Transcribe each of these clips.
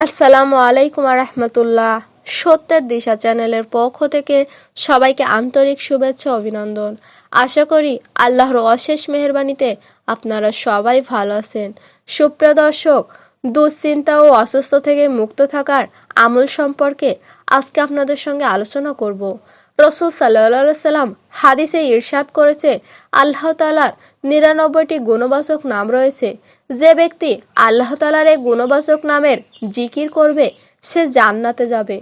আসসালামু আলাইকুম রহমতুল্লাহ সত্যের দিশা চ্যানেলের পক্ষ থেকে সবাইকে আন্তরিক শুভেচ্ছা অভিনন্দন। আশা করি আল্লাহর অশেষ মেহরবানিতে আপনারা সবাই ভালো আছেন। সুপ্রিয় দর্শক, দুশ্চিন্তা ও অসুস্থ থেকে মুক্ত থাকার আমল সম্পর্কে আজকে আপনাদের সঙ্গে আলোচনা করব। রসুল সাল্লাম হাদিসে ইরশাদ করেছে, আল্লাহ তালার নিরানব্বইটি গুণবাচক নাম রয়েছে। যে ব্যক্তি আল্লাহ তালার এই গুণবাচক নামের জিকির করবে, সে জান্নাতে যাবে।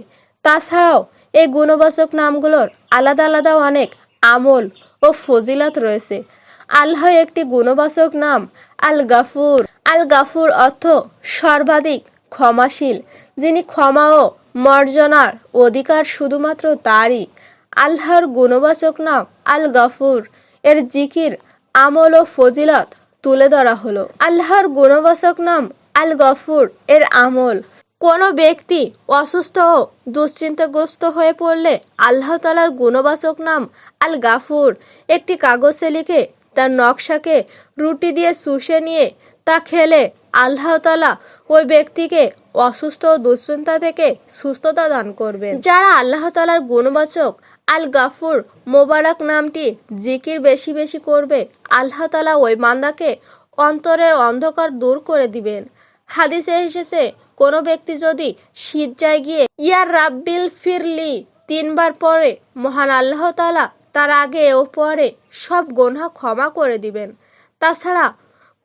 তাছাড়াও এই গুণবাচক নামগুলোর আলাদা আলাদা অনেক আমল ও ফজিলাত রয়েছে। আল্লাহ একটি গুণবাচক নাম আল গাফুর আল গাফুর অর্থ সর্বাধিক ক্ষমাশীল, যিনি ক্ষমা ও মর্জনার অধিকার শুধুমাত্র তারই আল্লাহর গুণবাচক নাম আল গাফুর। এর জিকির, আমল ও ফজিলত তুলে ধরা হলো। আল্লাহর গুণবাচক নাম আল গফুর, এর আমল। কোনো ব্যক্তি অসুস্থ ও দুশ্চিন্তাগ্রস্ত হয়ে পড়লে আল্লাহ তালার গুণবাচক নাম আল গাফুর। একটি কাগজে লিখে তার নকশাকে রুটি দিয়ে শুষে নিয়ে তা খেলে আল্লাহ তালা ওই ব্যক্তিকে অসুস্থ ও দুশ্চিন্তা থেকে সুস্থতা দান করবেন। যারা আল্লাহ তালার গুণবাচক, আল গাফুর, মোবারক নামটি জিকির বেশি বেশি করবে, আল্লাহ তালা ওই মান্দাকে অন্তরের অন্ধকার দূর করে দিবেন। হাদিসে এসেছে, কোনো ব্যক্তি যদি সিজ্জায় গিয়ে ইয়ার রাব্বিল ফিরলি, তিনবার পরে মহান আল্লাহ তালা তার আগে ও পরে সব গোনা ক্ষমা করে দিবেন। তাছাড়া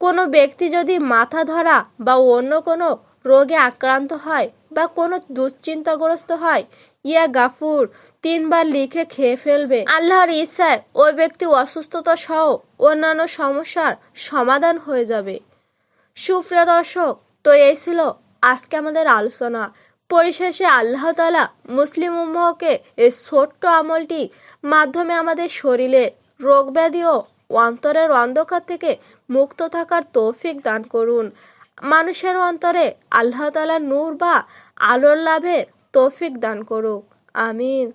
কোনো ব্যক্তি যদি মাথা ধরা বা অন্য কোনো রোগে আক্রান্ত হয় বা কোনো দুশ্চিন্তাগ্রস্ত হয়, ইয়া গাফুর, তিনবার লিখে খেয়ে ফেলবে। আল্লাহর ইচ্ছায় ওই ব্যক্তি অসুস্থতা সহ অন্যান্য সমস্যার সমাধান হয়ে যাবে। সুপ্রিয় দর্শক, তো এই ছিল আজকে আমাদের আলোচনা। পরিশেষে আল্লাহ তালা মুসলিম উম্মহকে এই ছোট্ট আমলটি মাধ্যমে আমাদের শরীরের রোগ ব্যাধি ও অন্তরের অন্ধকার থেকে মুক্ত থাকার তৌফিক দান করুন। মানুষের অন্তরে আল্লাহ তালার নূর বা আলোর লাভের তৌফিক দান করুক। আমিন।